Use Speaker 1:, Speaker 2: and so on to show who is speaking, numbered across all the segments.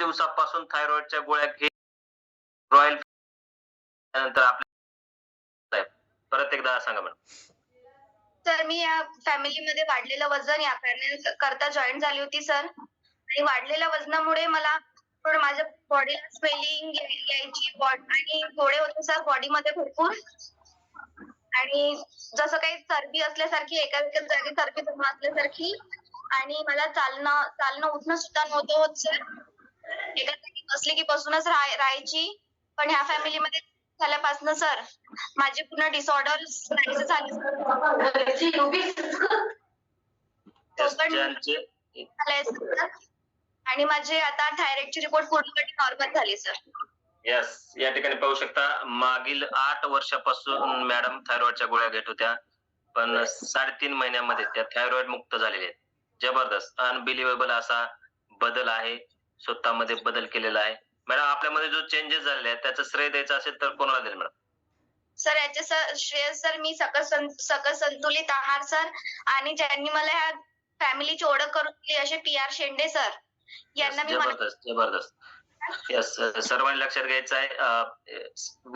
Speaker 1: दिवसापासून थायरॉइडच्या गोळ्या घेत रॉयल त्यानंतर आपल्या परत एकदा सांगा मॅडम.
Speaker 2: सर मी या फॅमिलीमध्ये वाढलेलं वजन या प्रेग्नन्सी करता जॉईन झाली होती सर. आणि वाढलेल्या वजनामुळे मला थोडं माझ्या बॉडीला स्वेलिंग यायची आणि गोळे होते सर बॉडीमध्ये भरपूर. आणि जसं काही चरबी असल्यासारखी एका एका जागी चरबी जमा असल्यासारखी. आणि मला चालणं चालणं उठणं सुद्धा नव्हतं होत सर. एका जागी बसली की बसूनच राहाय- राहायची. पण ह्या फॅमिलीमध्ये झाल्यापासून सर माझे पूर्ण डिसऑर्डर नाहीसे झाले. आणि माझे आता थायरॉइडची रिपोर्ट पूर्णपणे नॉर्मल झाली सर.
Speaker 1: यस या ठिकाणी पाहू शकता मागील आठ वर्षापासून मॅडम थायरॉइडच्या गोळ्या घेत होत्या पण साडेतीन महिन्यामध्ये त्या थायरॉइड मुक्त झालेल्या आहेत. जबरदस्त अनबिलिव्हेबल असा बदल आहे. स्वतःमध्ये बदल केलेला आहे. मॅडम आपल्यामध्ये जो चेंजेस झालेले आहेत त्याचं श्रेय द्यायचं असेल तर कोणाला देईल मॅडम?
Speaker 2: सर याचे सर श्रेय सर मी सकस सकस संतुलित आहार सर आणि ज्यांनी मला ह्या फॅमिलीची ओळख करून दिली असे पी आर शेंडे सर. यांना मी
Speaker 1: जबरदस्त जबरदस्त. यस सर्वांनी लक्षात घ्यायचं आहे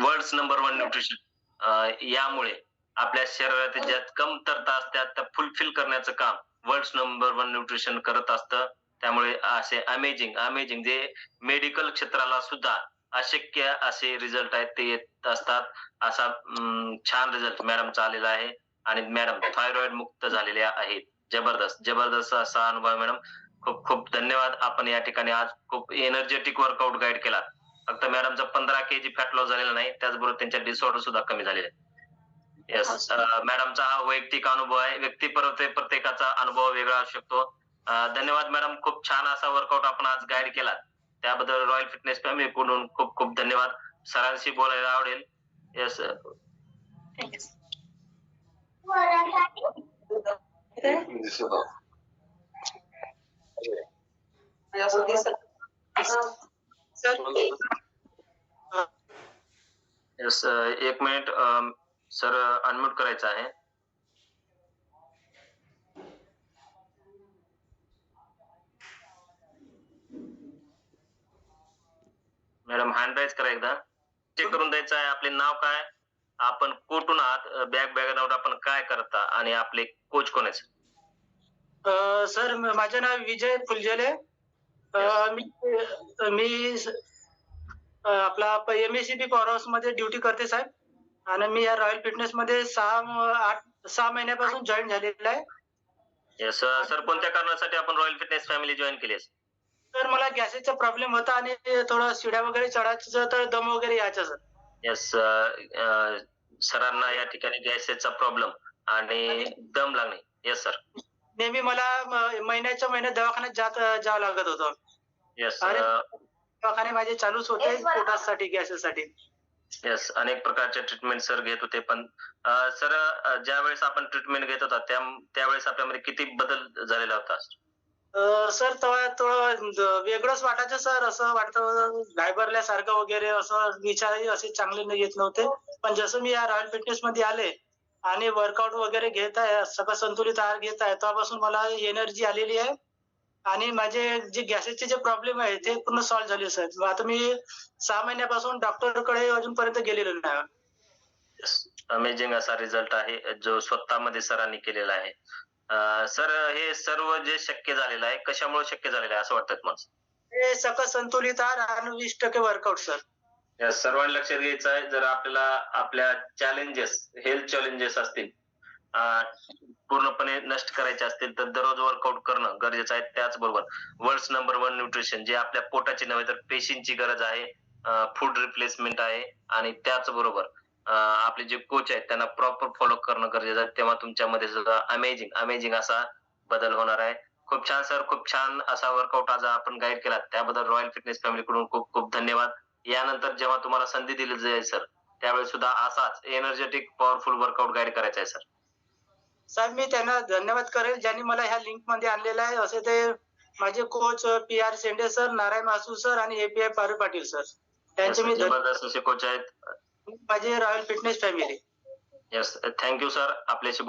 Speaker 1: वर्ल्ड नंबर वन न्यूट्रिशन यामुळे आपल्या शरीरातील ज्या कमतरता असतात त्या फुलफिल करण्याचं काम वर्ल्ड नंबर वन न्यूट्रिशन करत असतं. त्यामुळे असे अमेझिंग अमेझिंग जे मेडिकल क्षेत्राला सुद्धा अशक्य असे रिझल्ट आहेत ते येत असतात. असा छान रिझल्ट मॅडमचा आलेला आहे. आणि मॅडम थायरॉइड मुक्त झालेल्या आहेत. जबरदस्त जबरदस्त असा अनुभव मॅडम खूप खूप धन्यवाद. आपण या ठिकाणी आज खूप एनर्जेटिक वर्कआउट गाईड केला. फक्त मॅडमचा पंधरा के जी फॅट लॉस झालेला नाही त्याचबरोबर त्यांच्या डिसऑर्डर सुद्धा कमी झालेले येस मॅडमचा हा. वैयक्तिक अनुभव आहे. व्यक्ती परत प्रत्येकाचा अनुभव वेगळा असू शकतो. धन्यवाद मॅडम. खूप छान असा वर्कआउट आपण आज गाईड केला त्याबद्दल रॉयल फिटनेस फॅमिली कडून खूप खूप धन्यवाद. सरांशी बोलायला आवडेल. येस येस एक मिनिट सर अनम्यूट करायचं आहे. मॅडम हँड राईज करा एकदा. चेक करून द्यायचं आहे आपले नाव काय? आपण कुठून आहात? बॅक बॅकग्राऊंड आपण काय करता? आणि आपले कोच कोण आहेत?
Speaker 3: अ, सर म- माझं नाव विजय फुलझेले. अ, मी मी स- अ, आपला M S C B power हाऊसमध्ये ड्युटी करते साहेब. आणि मी या रॉयल फिटनेस मध्ये सहा म- आठ सहा महिन्यापासून जॉईन झालेला आहे.
Speaker 1: सर कोणत्या कारणासाठी आपण रॉयल फिटनेस फॅमिली जॉईन केली आहे?
Speaker 3: तर मला गॅसेसचा प्रॉब्लेम होता आणि थोडं शिड्या वगैरे चढायचं तर दम वगैरे यायचा सर.
Speaker 1: येस सरांना या ठिकाणी गॅसेसचा प्रॉब्लेम आणि दम लागणे. येस सर
Speaker 3: नेहमी मला म- महिन्याच्या महिन्यात दवाखान्यात जात जावं लागत होतं.
Speaker 1: येस
Speaker 3: अरे. दवाखाने माझे चालूच होते पोटासाठी गॅसेसाठी.
Speaker 1: येस अनेक प्रकारचे ट्रीटमेंट सर घेत होते पण सर ज्या वेळेस आपण ट्रीटमेंट घेत होता त्या त्यावेळेस आपल्यामध्ये किती बदल झालेला होता
Speaker 3: सर तेव्हा थोडं वेगळंच वाटायचं सर. असं वाटतं घाबरल्यासारखं वगैरे असं विचारही असे चांगले नाही येत नव्हते. पण जसं मी या रॉयल फिटनेस मध्ये आले आणि वर्कआउट वगैरे घेत आहे सगळं संतुलित आहार घेत आहे तेव्हापासून मला एनर्जी आलेली आहे. आणि माझे जे गॅसेसचे जे प्रॉब्लेम आहे ते पूर्ण सॉल्व्ह झाले सर. आता मी सहा महिन्यापासून डॉक्टरकडे अजूनपर्यंत गेलेलो नाही.
Speaker 1: अमेझिंग असा रिझल्ट आहे जो स्वतःमध्ये सरांनी केलेला आहे. सर हे सर्व जे शक्य झालेलं आहे कशामुळे शक्य झालेलं आहे असं वाटतं तुम्हाला?
Speaker 3: हे सगळं संतुलित आहार आणि वीस टक्के वर्कआउट सर.
Speaker 1: या सर्वांनी लक्षात घ्यायचं आहे. जर आपल्याला आपल्या चॅलेंजेस हेल्थ चॅलेंजेस असतील पूर्णपणे नष्ट करायचे असतील तर दररोज वर्कआउट करणं गरजेचं आहे. त्याचबरोबर वर्ल्ड नंबर वन न्यूट्रिशन जे आपल्या पोटाची नव्हे तर पेशींची गरज आहे. फूड रिप्लेसमेंट आहे. आणि त्याचबरोबर आपले जे कोच आहेत त्यांना प्रॉपर फॉलो करणं गरजेचं आहे. तेव्हा तुमच्यामध्ये सुद्धा अमेझिंग अमेझिंग असा बदल होणार आहे. खूप छान सर खूप छान असा वर्कआउट आज आपण गाईड केला त्याबद्दल रॉयल फिटनेस फॅमिली कडून खूप खूप धन्यवाद. यानंतर जेव्हा तुम्हाला संधी दिली जाईल सर त्यावेळेस सुद्धा असाच एनर्जेटिक पॉवरफुल वर्कआउट गाईड करायचा आहे सर
Speaker 3: साहेब मी त्यांना धन्यवाद करेल. ज्यांनी मला ह्या लिंकमध्ये आणलेलं आहे असे ते माझे coach P R Shende sir Narayan Masu sir आणि एपीआय पारू पाटील सर त्यांचे मी
Speaker 1: जबरदस्त असे कोच आहेत.
Speaker 3: माझे royal fitness family
Speaker 1: yes thank you sir आपल्याशी